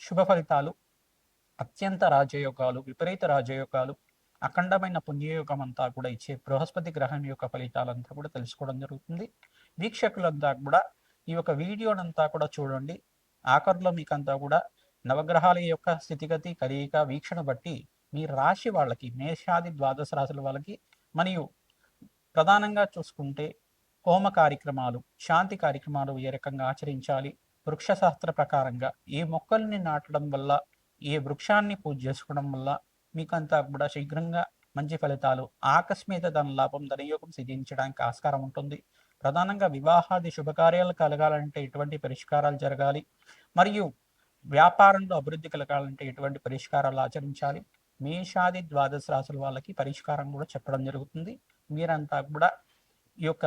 శుభ ఫలితాలు అత్యంత రాజయోగాలు విపరీత రాజయోగాలు అఖండమైన పుణ్యయోగం అంతా కూడా ఇచ్చే బృహస్పతి గ్రహం యొక్క ఫలితాలంతా కూడా తెలుసుకోవడం జరుగుతుంది. వీక్షకులంతా కూడా ఈ యొక్క వీడియోనంతా కూడా చూడండి. ఆఖరిలో మీకంతా కూడా నవగ్రహాల యొక్క స్థితిగతి కలయిక వీక్షణ బట్టి మీ రాశి వాళ్ళకి మేషాది ద్వాదశ రాశుల వాళ్ళకి మరియు ప్రధానంగా చూసుకుంటే హోమ కార్యక్రమాలు శాంతి కార్యక్రమాలు ఏ రకంగా ఆచరించాలి వృక్షశాస్త్ర ప్రకారంగా ఏ మొక్కల్ని నాటడం వల్ల ఏ వృక్షాన్ని పూజ చేసుకోవడం వల్ల మీకంతా కూడా శీఘ్రంగా మంచి ఫలితాలు ఆకస్మిక ధన లాభం ధనయోగం సిద్ధించడానికి ఆస్కారం ఉంటుంది. ప్రధానంగా వివాహాది శుభకార్యాలు కలగాలంటే ఎటువంటి పరిష్కారాలు జరగాలి. మరియు వ్యాపారంలో అభివృద్ధి కలగాలంటే ఎటువంటి పరిష్కారాలు ఆచరించాలి. మేషాది ద్వాదశ రాసుల వాళ్ళకి పరిష్కారం కూడా చెప్పడం జరుగుతుంది. మీరంతా కూడా ఈ యొక్క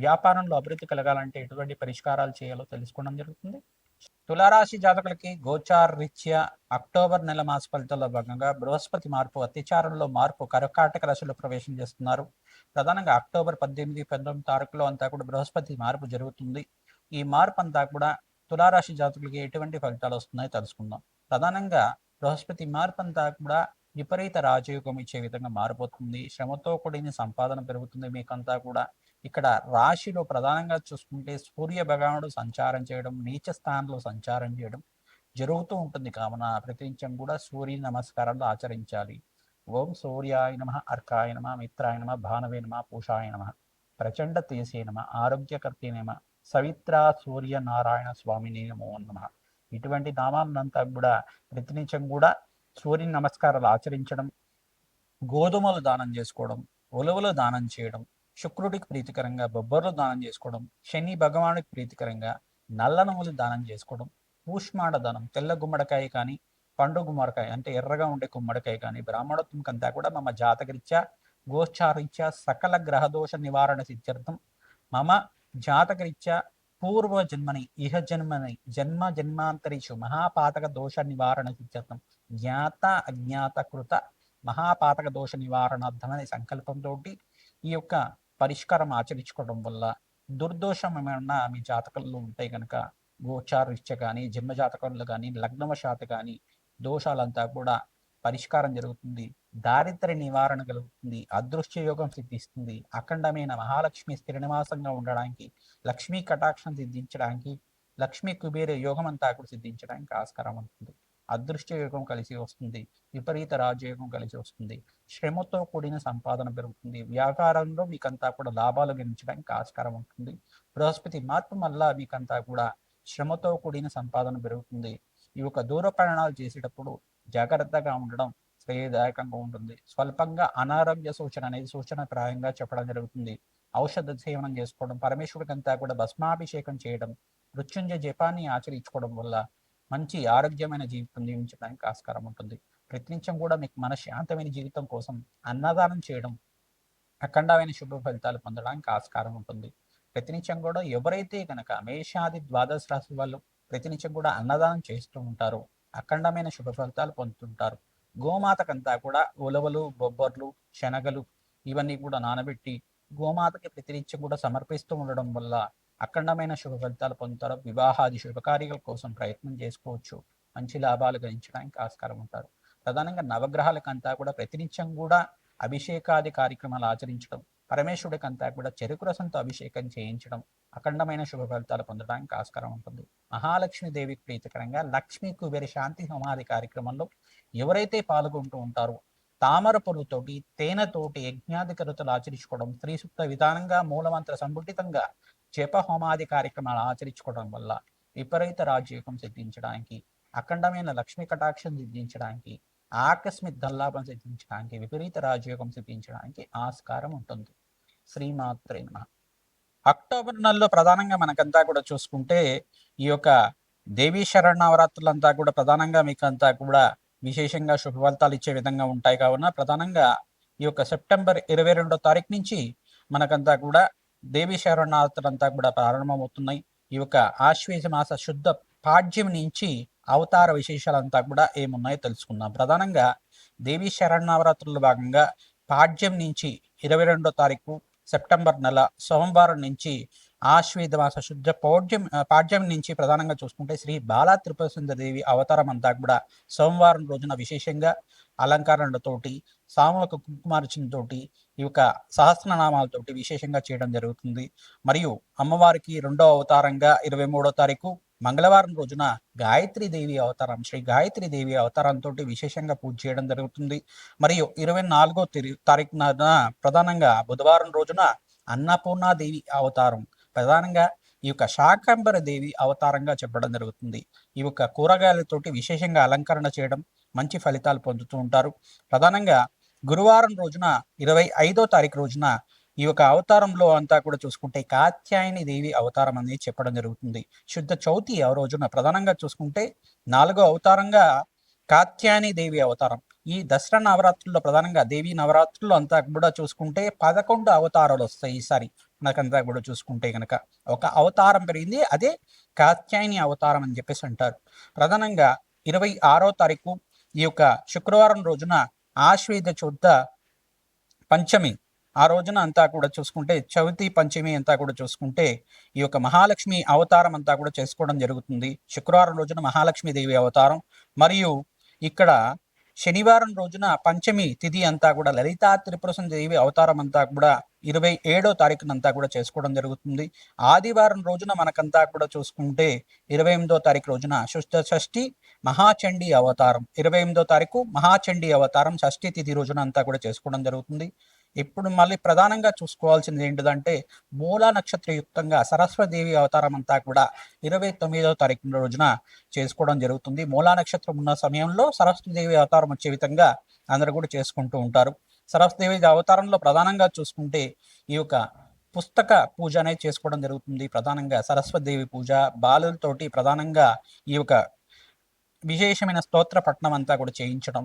వ్యాపారంలో అభివృద్ధి కలగాలంటే ఎటువంటి పరిష్కారాలు చేయాలో తెలుసుకోవడం జరుగుతుంది. తులారాశి జాతకులకి గోచార్ రీత్యా అక్టోబర్ నెల మాస ఫలితాల్లో భాగంగా బృహస్పతి మార్పు అత్యాచారంలో మార్పు కర్కాటక రాశిలో ప్రవేశం చేస్తున్నారు. ప్రధానంగా అక్టోబర్ పద్దెనిమిది పంతొమ్మిది తారీఖులో అంతా కూడా బృహస్పతి మార్పు జరుగుతుంది. ఈ మార్పు అంతా కూడా తులారాశి జాతకులకి ఎటువంటి ఫలితాలు వస్తున్నాయో తెలుసుకుందాం. ప్రధానంగా బృహస్పతి మార్పు అంతా కూడా విపరీత రాజయోగం ఇచ్చే విధంగా మారిపోతుంది. శ్రమతో కూడిన సంపాదన పెరుగుతుంది మీకంతా కూడా. ఇక్కడ రాశిలో ప్రధానంగా చూసుకుంటే సూర్య భగవానుడు సంచారం చేయడం నీచ స్థానంలో సంచారం చేయడం జరుగుతూ ఉంటుంది. కావున ప్రతినిత్యం కూడా సూర్య నమస్కారాలు ఆచరించాలి. ఓం సూర్యాయ నమ అర్కాయ నమ మిత్రాయ నమ భానవే నమ పూషాయ నమ ప్రచండ తేసే నమ ఆరోగ్యకర్తే నమ సవిత్ర సూర్య నారాయణ స్వామిని నమో నమ. ఇటువంటి నామాలంతా కూడా ప్రతినిత్యం కూడా సూర్య నమస్కారాలు ఆచరించడం గోధుమలు దానం చేసుకోవడం ఉలవలు దానం చేయడం శుక్రుడికి ప్రీతికరంగా బొబ్బర్లు దానం చేసుకోవడం శని భగవానుడికి ప్రీతికరంగా నల్ల నవ్వులు దానం చేసుకోవడం ఊష్మాడ దానం తెల్ల గుమ్మడికాయ కానీ పండు గుమ్మడికాయ అంటే ఎర్రగా ఉండే గుమ్మడికాయ కానీ బ్రాహ్మణత్వం కంతా కూడా మమ జాతకరీత్యా గోచారీత్యా సకల గ్రహదోష నివారణ సిద్ధ్యర్థం. మమ జాతకరీత్యా పూర్వ జన్మని ఇహ జన్మని జన్మ జన్మాంతరిషు మహాపాతక దోష నివారణ సిద్ధ్యర్థం. జ్ఞాత అజ్ఞాత కృత మహాపాతక దోష నివారణార్థమనే సంకల్పంతో ఈ యొక్క పరిష్కారం ఆచరించుకోవడం వల్ల దుర్దోషం ఏమైనా మీ జాతకంలో ఉంటే కనుక గోచారీత్య కానీ జన్మ జాతకంలో కానీ లగ్నవశాత కానీ దోషాలంతా కూడా పరిష్కారం జరుగుతుంది. దారిద్ర్య నివారణ కలుగుతుంది. అదృశ్య యోగం సిద్ధిస్తుంది. అఖండమైన మహాలక్ష్మి స్థిరనివాసంగా ఉండడానికి లక్ష్మీ కటాక్షం సిద్ధించడానికి లక్ష్మీ కుబేర యోగం అంతా కూడా సిద్ధించడానికి ఆస్కారం ఉంటుంది. అదృష్ట యోగం కలిసి వస్తుంది విపరీత రాజయోగం కలిసి వస్తుంది శ్రమతో కూడిన సంపాదన పెరుగుతుంది వ్యాపారంలో మీకంతా కూడా లాభాలు గణించడానికి ఆస్కారం ఉంటుంది బృహస్పతి మార్పు వల్ల మీకంతా కూడా శ్రమతో కూడిన సంపాదన పెరుగుతుంది. ఈ యొక్క దూర ప్రయాణాలు చేసేటప్పుడు జాగ్రత్తగా ఉండడం శ్రేయదాయకంగా ఉంటుంది. స్వల్పంగా అనారోగ్య సూచన అనేది సూచన ప్రాయంగా చెప్పడం జరుగుతుంది. ఔషధ సేవనం చేసుకోవడం పరమేశ్వరుడికంతా కూడా భస్మాభిషేకం చేయడం మృత్యుంజయ జపాన్ని ఆచరించుకోవడం వల్ల మంచి ఆరోగ్యమైన జీవితం జీవించడానికి ఆస్కారం ఉంటుంది. ప్రతినిత్యం కూడా మీకు మనశ్శాంతమైన జీవితం కోసం అన్నదానం చేయడం అఖండమైన శుభ ఫలితాలు పొందడానికి ఆస్కారం ఉంటుంది. ప్రతినిత్యం కూడా ఎవరైతే కనుక మేషాది ద్వాదశ రాశి వాళ్ళు ప్రతినిత్యం కూడా అన్నదానం చేస్తూ ఉంటారో. అఖండమైన శుభ ఫలితాలు పొందుతుంటారు. గోమాతకంతా కూడా ఉలవలు బొబ్బర్లు శనగలు ఇవన్నీ కూడా నానబెట్టి గోమాతకి ప్రతినిత్యం కూడా సమర్పిస్తూ ఉండడం వల్ల అఖండమైన శుభ ఫలితాలు పొందుతారు వివాహాది శుభకార్యాల కోసం ప్రయత్నం చేసుకోవచ్చు. మంచి లాభాలు గణించడానికి ఆస్కారం ఉంటారు. ప్రధానంగా నవగ్రహాలకంతా కూడా ప్రతినిత్యం కూడా అభిషేకాది కార్యక్రమాలు ఆచరించడం పరమేశ్వరుడికంతా కూడా చెరుకు రసంతో అభిషేకం చేయించడం అఖండమైన శుభ ఫలితాలు పొందడానికి ఆస్కారం ఉంటుంది. మహాలక్ష్మి దేవికి ప్రీతికరంగా లక్ష్మీ కుబేర శాంతి సమాధి కార్యక్రమంలో ఎవరైతే పాల్గొంటూ ఉంటారో తామర పొలుతోటి తేనెతోటి యజ్ఞాధికరతలు ఆచరించుకోవడం స్త్రీ సూక్త విధానంగా మూలమంత్ర సంబుటితంగా జప హోమాది కార్యక్రమాలు ఆచరించుకోవడం వల్ల విపరీత రాజయోగం సిద్ధించడానికి అఖండమైన లక్ష్మీ కటాక్షం సిద్ధించడానికి ఆకస్మిక దల్లాభం సిద్ధించడానికి విపరీత రాజయోగం సిద్ధించడానికి ఆస్కారం ఉంటుంది. శ్రీమాత్రే నమ. అక్టోబర్ నెలలో ప్రధానంగా మనకంతా కూడా చూసుకుంటే ఈ యొక్క దేవీ శరణవరాత్రులంతా కూడా ప్రధానంగా మీకు అంతా కూడా విశేషంగా శుభఫలితాలు ఇచ్చే విధంగా ఉంటాయి. కావున ప్రధానంగా ఈ యొక్క సెప్టెంబర్ ఇరవై రెండో తారీఖు నుంచి మనకంతా కూడా దేవీ శరణార్థులంతా కూడా ప్రారంభమవుతున్నాయి. ఈ యొక్క ఆశ్వేజ మాస శుద్ధ పాడ్యం నుంచి అవతార విశేషాలంతా కూడా ఏమున్నాయో తెలుసుకుందాం. ప్రధానంగా దేవీ శరణవరాత్రుల భాగంగా పాడ్యం నుంచి ఇరవై రెండో తారీఖు సెప్టెంబర్ నెల సోమవారం నుంచి ఆశ్వేద మాస శుద్ధ పౌడ్యం పాడ్యం నుంచి ప్రధానంగా చూసుకుంటే శ్రీ బాలా త్రిపుర దేవి అవతారం అంతా కూడా సోమవారం రోజున విశేషంగా అలంకరణలతోటి సామూహిక కుంకుమార్చనతోటి ఈ యొక్క సహస్రనామాలతోటి విశేషంగా చేయడం జరుగుతుంది. మరియు అమ్మవారికి రెండో అవతారంగా ఇరవై మూడో తారీఖు మంగళవారం రోజున గాయత్రి దేవి అవతారం శ్రీ గాయత్రి దేవి అవతారంతో విశేషంగా పూజ చేయడం జరుగుతుంది. మరియు ఇరవై నాలుగో తారీఖున ప్రధానంగా బుధవారం రోజున అన్నపూర్ణాదేవి అవతారం ప్రధానంగా ఈ యొక్క శాకంబర దేవి అవతారంగా చెప్పడం జరుగుతుంది. ఈ యొక్క కూరగాయలతోటి విశేషంగా అలంకరణ చేయడం మంచి ఫలితాలు పొందుతూ ఉంటారు. ప్రధానంగా గురువారం రోజున ఇరవై ఐదో తారీఖు రోజున ఈ యొక్క అవతారంలో అంతా కూడా చూసుకుంటే కాత్యాయని దేవి అవతారం అనేది చెప్పడం జరుగుతుంది. శుద్ధ చౌతి ఆ రోజున ప్రధానంగా చూసుకుంటే నాలుగో అవతారంగా కాత్యాయని దేవి అవతారం. ఈ దసరా నవరాత్రుల్లో ప్రధానంగా దేవి నవరాత్రుల్లో అంతా కూడా చూసుకుంటే పదకొండు అవతారాలు వస్తాయి ఈసారి. మనకంతా కూడా చూసుకుంటే కనుక ఒక అవతారం పెరిగింది. అదే కాత్యాయని అవతారం అని చెప్పేసి అంటారు. ప్రధానంగా ఇరవై ఆరో తారీఖు ఈ యొక్క శుక్రవారం రోజున ఆశ్వేద శుద్ధ పంచమి ఆ రోజున అంతా కూడా చూసుకుంటే చవితి పంచమి అంతా కూడా చూసుకుంటే ఈ యొక్క మహాలక్ష్మి అవతారం అంతా కూడా చేసుకోవడం జరుగుతుంది. శుక్రవారం రోజున మహాలక్ష్మి దేవి అవతారం. మరియు ఇక్కడ శనివారం రోజున పంచమి తిథి అంతా కూడా లలితా త్రిపుర దేవి అవతారం అంతా కూడా ఇరవై ఏడో తారీఖునంతా కూడా చేసుకోవడం జరుగుతుంది. ఆదివారం రోజున మనకంతా కూడా చూసుకుంటే ఇరవై ఎనిమిదో తారీఖు రోజున శుద్ధ షష్ఠి మహాచండీ అవతారం. ఇరవై ఎనిమిదో తారీఖు మహాచండీ అవతారం షష్ఠి తిథి రోజున అంతా కూడా చేసుకోవడం జరుగుతుంది. ఇప్పుడు మళ్ళీ ప్రధానంగా చూసుకోవాల్సింది ఏంటిదంటే మూల నక్షత్రయుక్తంగా సరస్వదేవి అవతారం అంతా కూడా ఇరవై తొమ్మిదవ తారీఖు రోజున చేసుకోవడం జరుగుతుంది. మూలా నక్షత్రం ఉన్న సమయంలో సరస్వదేవి అవతారం వచ్చే విధంగా అందరూ కూడా చేసుకుంటూ ఉంటారు. సరస్వదేవి అవతారంలో ప్రధానంగా చూసుకుంటే ఈ యొక్క పుస్తక పూజ అనేది చేసుకోవడం జరుగుతుంది. ప్రధానంగా సరస్వదేవి పూజ బాలులతోటి ప్రధానంగా ఈ యొక్క విశేషమైన స్తోత్ర పట్టణం అంతా కూడా చేయించడం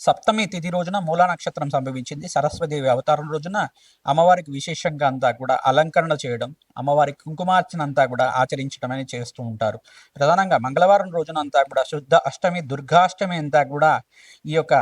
సప్తమి తిథి రోజున మూలా నక్షత్రం సంభవించింది. సరస్వదేవి అవతారం రోజున అమ్మవారికి విశేషంగా అంతా కూడా అలంకరణ చేయడం అమ్మవారికి కుంకుమార్చన అంతా కూడా ఆచరించడం అని చేస్తూ ఉంటారు. ప్రధానంగా మంగళవారం రోజున అంతా కూడా శుద్ధ అష్టమి దుర్గాష్టమి అంతా కూడా ఈ యొక్క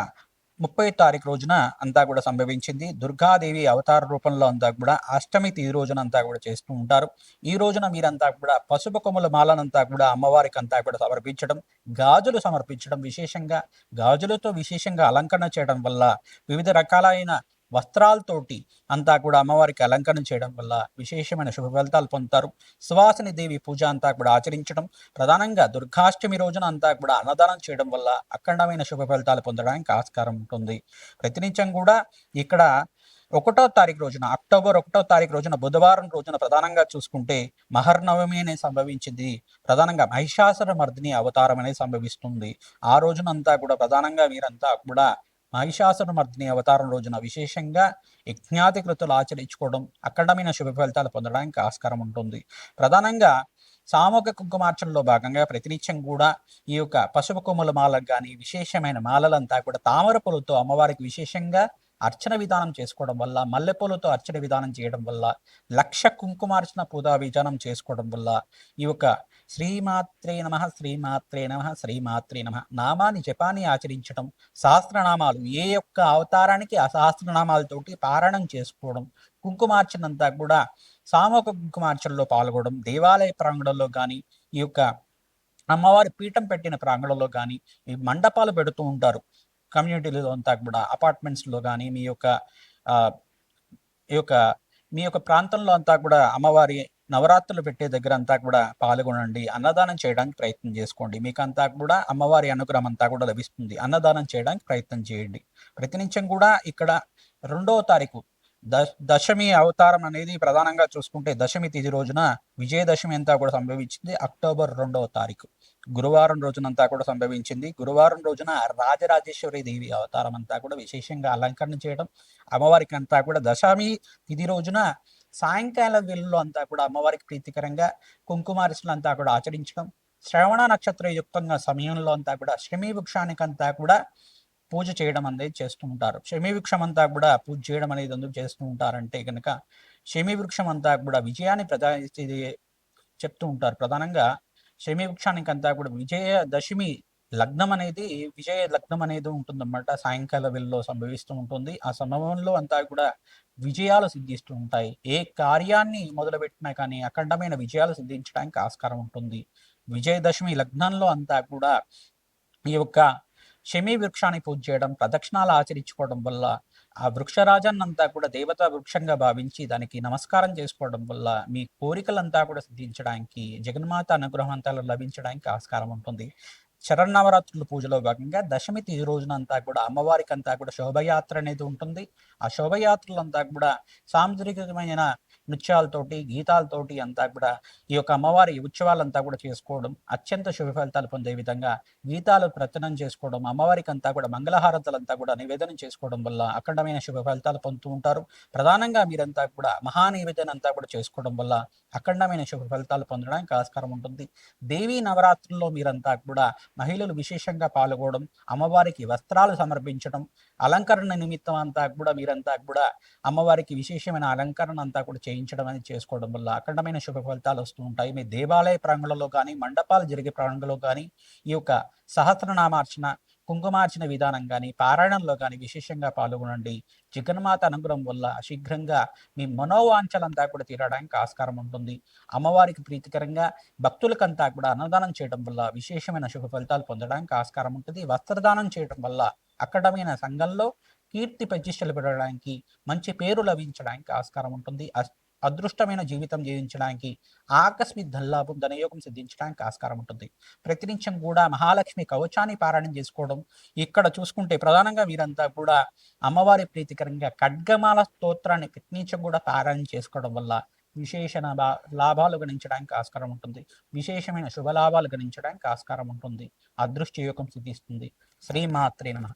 ముప్పై తారీఖు రోజున అంతా కూడా సంభవించింది. దుర్గాదేవి అవతార రూపంలో అంతా కూడా అష్టమి ఈ రోజున అంతా కూడా చేస్తూ ఉంటారు. ఈ రోజున మీరంతా కూడా పసుపు కొమ్మల మాలనంతా కూడా అమ్మవారికి అంతా కూడా సమర్పించడం గాజులు సమర్పించడం విశేషంగా గాజులతో విశేషంగా అలంకరణ చేయడం వల్ల వివిధ రకాలైన వస్త్రాలతోటి అంతా కూడా అమ్మవారికి అలంకరణ చేయడం వల్ల విశేషమైన శుభ ఫలితాలు పొందుతారు. సువాసిని దేవి పూజ అంతా కూడా ఆచరించడం ప్రధానంగా దుర్గాష్టమి రోజున అంతా కూడా అన్నదానం చేయడం వల్ల అఖండమైన శుభ ఫలితాలు పొందడానికి ఆస్కారం ఉంటుంది. ప్రతినిత్యం కూడా ఇక్కడ ఒకటో తారీఖు రోజున అక్టోబర్ ఒకటో తారీఖు రోజున బుధవారం రోజున ప్రధానంగా చూసుకుంటే మహర్నవమి అనేది సంభవించింది. ప్రధానంగా మహిషాసుర మర్దిని అవతారం అనేది సంభవిస్తుంది. ఆ రోజునంతా కూడా ప్రధానంగా వీరంతా కూడా మహిషాసురమర్దిని అవతారం రోజున విశేషంగా యజ్ఞాతి కృతులు ఆచరించుకోవడం అఖండమైన శుభ ఫలితాలు పొందడానికి ఆస్కారం ఉంటుంది. ప్రధానంగా సామూహిక కుంకుమార్చనలో భాగంగా ప్రతినిత్యం కూడా ఈ యొక్క పసుపు కొమ్ముల మాలకు కానీ విశేషమైన మాలలంతా కూడా తామర పూలతో అమ్మవారికి విశేషంగా అర్చన విధానం చేసుకోవడం వల్ల మల్లెపూలతో అర్చన విధానం చేయడం వల్ల లక్ష కుంకుమార్చన పూజా విధానం చేసుకోవడం వల్ల ఈ యొక్క శ్రీమాత్రే నమ శ్రీమాత్రే నమ శ్రీమాత్రే నమ నామాన్ని జపాన్ని ఆచరించడం సహస్రనామాలు ఏ యొక్క అవతారానికి ఆ సహస్రనామాలతోటి పారాయణం చేసుకోవడం కుంకుమార్చనంతా కూడా సామూహిక కుంకుమార్చనలో పాల్గొనడం దేవాలయ ప్రాంగణంలో కానీ ఈ యొక్క అమ్మవారి పీఠం పెట్టిన ప్రాంగణంలో కానీ ఈ మండపాలు పెడుతూ ఉంటారు. కమ్యూనిటీలో అంతా కూడా అపార్ట్మెంట్స్లో కానీ మీ యొక్క ఈ యొక్క మీ యొక్క ప్రాంతంలో అంతా కూడా అమ్మవారి నవరాత్రులు పెట్టే దగ్గర అంతా కూడా పాల్గొనండి. అన్నదానం చేయడానికి ప్రయత్నం చేసుకోండి. మీకు అంతా కూడా అమ్మవారి అనుగ్రహం అంతా కూడా లభిస్తుంది. అన్నదానం చేయడానికి ప్రయత్నం చేయండి. ప్రతినిత్యం కూడా ఇక్కడ రెండవ తారీఖు దశమి అవతారం అనేది ప్రధానంగా చూసుకుంటే దశమి తిథి రోజున విజయదశమి అంతా కూడా సంభవించింది అక్టోబర్ రెండవ తారీఖు. గురువారం రోజునంతా కూడా సంభవించింది. గురువారం రోజున రాజరాజేశ్వరి దేవి అవతారం అంతా కూడా విశేషంగా అలంకరణ చేయడం అమ్మవారికి అంతా కూడా దశమి తిథి రోజున సాయంకాల వేళలో అంతా కూడా అమ్మవారికి ప్రీతికరంగా కుంకుమారిసులు అంతా కూడా ఆచరించడం శ్రవణ నక్షత్ర యుక్తంగా సమయంలో అంతా కూడా శ్రమీ వృక్షానికంతా కూడా పూజ చేయడం అనేది చేస్తూ ఉంటారు. శమీ వృక్షం అంతా కూడా పూజ చేయడం అనేది ఎందుకు చేస్తూ ఉంటారంటే కనుక షమి వృక్షం అంతా కూడా విజయాన్ని ప్రధా చెప్తూ ఉంటారు. ప్రధానంగా షమి వృక్షానికి అంతా కూడా విజయ దశమి లగ్నం అనేది విజయ లగ్నం అనేది ఉంటుందన్నమాట. సాయంకాల వేళలో సంభవిస్తూ ఉంటుంది. ఆ సమయంలో అంతా కూడా విజయాలు సిద్ధిస్తూ ఉంటాయి. ఏ కార్యాన్ని మొదలుపెట్టినా కానీ అఖండమైన విజయాలు సిద్ధించడానికి ఆస్కారం ఉంటుంది. విజయదశమి లగ్నంలో అంతా కూడా ఈ యొక్క శమీ వృక్షాన్ని పూజ చేయడం ప్రదక్షిణాలు ఆచరించుకోవడం వల్ల ఆ వృక్షరాజన్నంతా కూడా దేవతా వృక్షంగా భావించి దానికి నమస్కారం చేసుకోవడం వల్ల మీ కోరికలంతా కూడా సిద్ధించడానికి జగన్మాత అనుగ్రహం అంతా లభించడానికి ఆస్కారం ఉంటుంది. శరణవరాత్రుల పూజలో భాగంగా దశమి తిది రోజునంతా కూడా అమ్మవారికి అంతా కూడా శోభయాత్ర అనేది ఉంటుంది. ఆ శోభయాత్రలంతా కూడా సాంస్కృతికమైన నృత్యాలతోటి గీతాలతోటి అంతా కూడా ఈ యొక్క అమ్మవారి ఉత్సవాలంతా కూడా చేసుకోవడం అత్యంత శుభ ఫలితాలు పొందే విధంగా గీతాలు ప్రచనం చేసుకోవడం అమ్మవారికి అంతా కూడా మంగళహారతలంతా కూడా నివేదన చేసుకోవడం వల్ల అఖండమైన శుభ ఫలితాలు పొందుతూ ఉంటారు. ప్రధానంగా మీరంతా కూడా మహానివేదన అంతా కూడా చేసుకోవడం వల్ల అఖండమైన శుభ ఫలితాలు పొందడానికి ఆస్కారం ఉంటుంది. దేవీ నవరాత్రుల్లో మీరంతా కూడా మహిళలు విశేషంగా పాల్గొనడం అమ్మవారికి వస్త్రాలు సమర్పించడం అలంకరణ నిమిత్తం అంతా కూడా మీరంతా కూడా అమ్మవారికి విశేషమైన అలంకరణ అంతా కూడా చేయించడం అనేది చేసుకోవడం వల్ల అఖండమైన శుభ ఫలితాలు వస్తూ ఉంటాయి. మీ దేవాలయ ప్రాంగణంలో కానీ మండపాలు జరిగే ప్రాంగణంలో కానీ ఈ యొక్క సహస్రనామార్చన కుంకుమార్చన విధానం కానీ పారాయణంలో కానీ విశేషంగా పాల్గొనండి. జగన్మాత అనుగ్రహం వల్ల శీఘ్రంగా మీ మనోవాంఛలంతా కూడా తీరడానికి ఆస్కారం ఉంటుంది. అమ్మవారికి ప్రీతికరంగా భక్తులకంతా కూడా అన్నదానం చేయడం వల్ల విశేషమైన శుభ ఫలితాలు పొందడానికి ఆస్కారం ఉంటుంది. వస్త్రదానం చేయడం వల్ల అక్కడమైన సంఘంలో కీర్తి ప్రతిష్టలు పెరగడానికి మంచి పేరు లభించడానికి ఆస్కారం ఉంటుంది. అదృష్టమైన జీవితం జీవించడానికి ఆకస్మిక ధనలాభం ధనయోగం సిద్ధించడానికి ఆస్కారం ఉంటుంది. ప్రతినిత్యం కూడా మహాలక్ష్మి కవచాన్ని పారాయణం చేసుకోవడం ఇక్కడ చూసుకుంటే ప్రధానంగా వీరంతా కూడా అమ్మవారి ప్రీతికరంగా ఖడ్గమాల స్తోత్రాన్ని ప్రతినిత్యం కూడా పారాయణం చేసుకోవడం వల్ల విశేష లాభాలు గణించడానికి ఆస్కారం ఉంటుంది. విశేషమైన శుభ లాభాలు గణించడానికి ఆస్కారం ఉంటుంది. అదృష్ట యోగం సిద్ధిస్తుంది. శ్రీమాత్రే నమ.